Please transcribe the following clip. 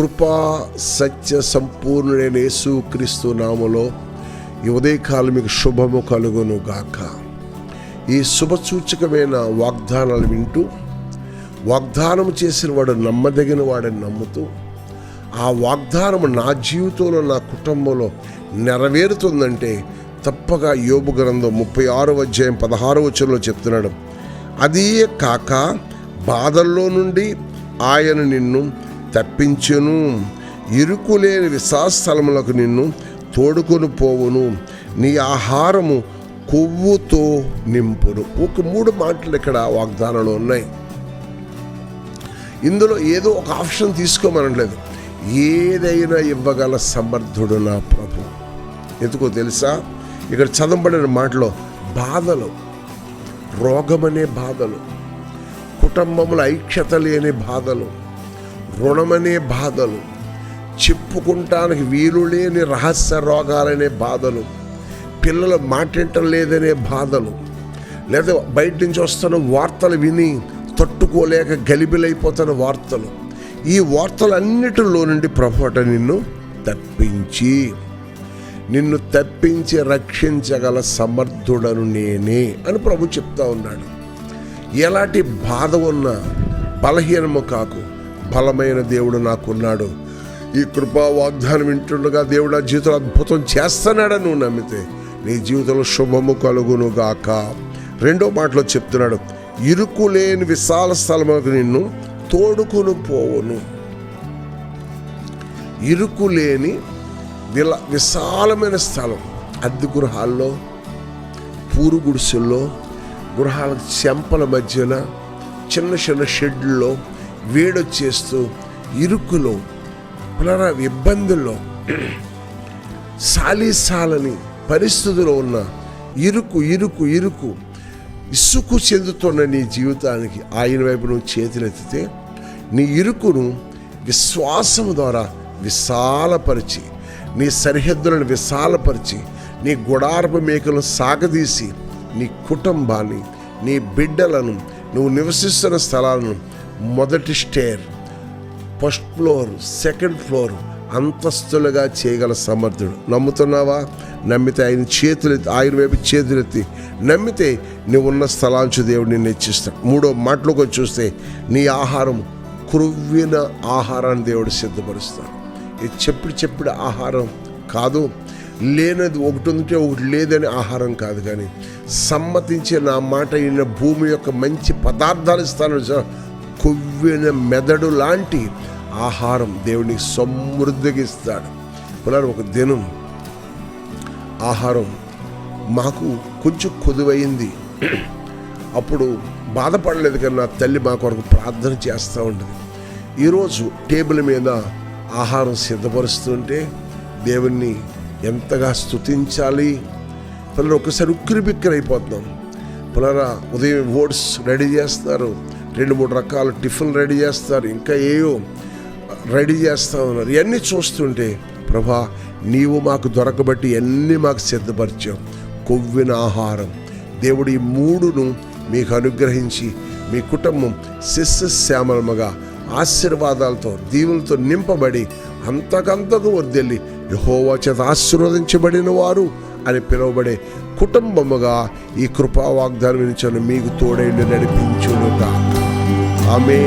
కృపా సత్య సంపూర్ణుడైన యేసు క్రీస్తు నామలో ఈ ఉదయకాలం మీకు శుభము కలుగును గాక. ఈ శుభసూచకమైన వాగ్దానాలు వింటూ వాగ్దానం చేసిన వాడు నమ్మదగిన వాడని నమ్ముతూ ఆ వాగ్దానం నా జీవితంలో నా కుటుంబంలో నెరవేరుతుందంటే తప్పగా యోబు గ్రంథం ముప్పై ఆరో అధ్యాయం పదహారో వచనంలో చెప్తున్నాడు. అదే కాక బాధల్లో నుండి ఆయన నిన్ను తప్పించును. ఇరుకులేని విశాస్థలములకు నిన్ను తోడుకొని పోవును. నీ ఆహారము కొవ్వుతో నింపును. ఒక మూడు మాటలు ఇక్కడ వాగ్దానాలు ఉన్నాయి. ఇందులో ఏదో ఒక ఆప్షన్ తీసుకోమనట్లేదు ఏదైనా ఇవ్వగల సమర్థుడు నా ప్రభు. ఎందుకో తెలుసా? ఇక్కడ చదవబడిన మాటలో బాధలు రోగమనే బాధలు కుటుంబంలో ఐక్యత లేని బాధలు రుణమనే బాధలు చెప్పుకుంటానికి వీలు లేని రహస్య రోగాలనే బాధలు పిల్లలు మాటింటం లేదనే బాధలు లేదా బయట నుంచి వస్తున్న వార్తలు విని తట్టుకోలేక గలిబిలైపోతున్న వార్తలు. ఈ వార్తలన్నిటిలో నుండి ప్రభుట నిన్ను తప్పించి నిన్ను తప్పించి రక్షించగల సమర్థుడను నేనే అని ప్రభు చెప్తా ఉన్నాడు. ఎలాంటి బాధ ఉన్నా బలహీనము కాకు. బలమైన దేవుడు నాకున్నాడు. ఈ కృపా వాగ్దానం వింటుండగా దేవుడు నా జీవితంలో అద్భుతం చేస్తున్నాడని నువ్వు నమ్మితే నీ జీవితంలో శుభము కలుగును గాక. రెండో మాటలో చెప్తున్నాడు ఇరుకు లేని విశాల స్థలములకు నిన్ను తోడుకును పోవును. ఇరుకు లేని విల విశాలమైన స్థలం అద్దె గృహాల్లో పూరు గుడిసెల్లో గృహాల చెంపల మధ్యన చిన్న చిన్న షెడ్లో వేడొచ్చేస్తూ ఇరుకులో పునర ఇబ్బందుల్లో సాలీసాలని పరిస్థితుల్లో ఉన్న ఇరుకు ఇరుకు ఇరుకు ఇసుకు చెందుతున్న నీ జీవితానికి ఆయన వైపు నువ్వు చేతులెత్తితే నీ ఇరుకును విశ్వాసం ద్వారా విశాలపరిచి నీ సరిహద్దులను విశాలపరిచి నీ గుడారపు మేకలను సాగదీసి నీ కుటుంబాన్ని నీ బిడ్డలను నువ్వు నివసిస్తున్న స్థలాలను మొదటి stair first floor second floor అంతస్తులుగా చేయగల సమర్థుడు. నమ్ముతున్నావా? నమ్మితే ఆయన చేతులు ఆయన వైపు చేతులెత్తి నమ్మితే నీవు ఉన్న స్థలాంచు దేవుడు నిన్ను మూడో మాటలోకి చూస్తే నీ ఆహారం క్రువ్విన ఆహారాన్ని దేవుడు సిద్ధపరుస్తాడు. ఇది చెప్పుడు చెప్పుడు ఆహారం కాదు లేనది ఒకటి ఉంటే ఒకటి లేదని ఆహారం కాదు కానీ సమ్మతించే నా మాట అయిన భూమి యొక్క మంచి పదార్థాలు ఇస్తాను కొవ్విన మెదడు లాంటి ఆహారం దేవునికి సమృద్ధిగా ఇస్తాడు. పునరు ఒక దినం ఆహారం మాకు కొంచెం కొదువైంది. అప్పుడు బాధపడలేదు కానీ నా తల్లి మా కొరకు ప్రార్థన చేస్తూ ఉంటుంది. ఈరోజు టేబుల్ మీద ఆహారం సిద్ధపరుస్తుంటే దేవుణ్ణి ఎంతగా స్తుతించాలి? పిల్లలు ఒకసారి ఉక్కిరి బిక్కిరి అయిపోతున్నాం. పునరా ఉదయం ఓట్స్ రెడీ చేస్తారు. రెండు మూడు రకాల టిఫిన్ రెడీ చేస్తారు ఇంకా ఏయో రెడీ చేస్తూ ఉన్నారు. ఇవన్నీ చూస్తుంటే ప్రభా నీవు మాకు దొరకబట్టి అన్నీ మాకు సిద్ధపరిచావు. కొవ్విన ఆహారం. దేవుడు ఈ మూడును మీకు అనుగ్రహించి మీ కుటుంబం శిస్యశ్యామలముగా ఆశీర్వాదాలతో దీవులతో నింపబడి అంతకంతకు వర్దెల్లి యహోవా చేత ఆశీర్వదించబడిన వారు అని పిలువబడే కుటుంబముగా ఈ కృపా వాగ్దానం మీకు తోడైండి నడిపించునుగా ఆమె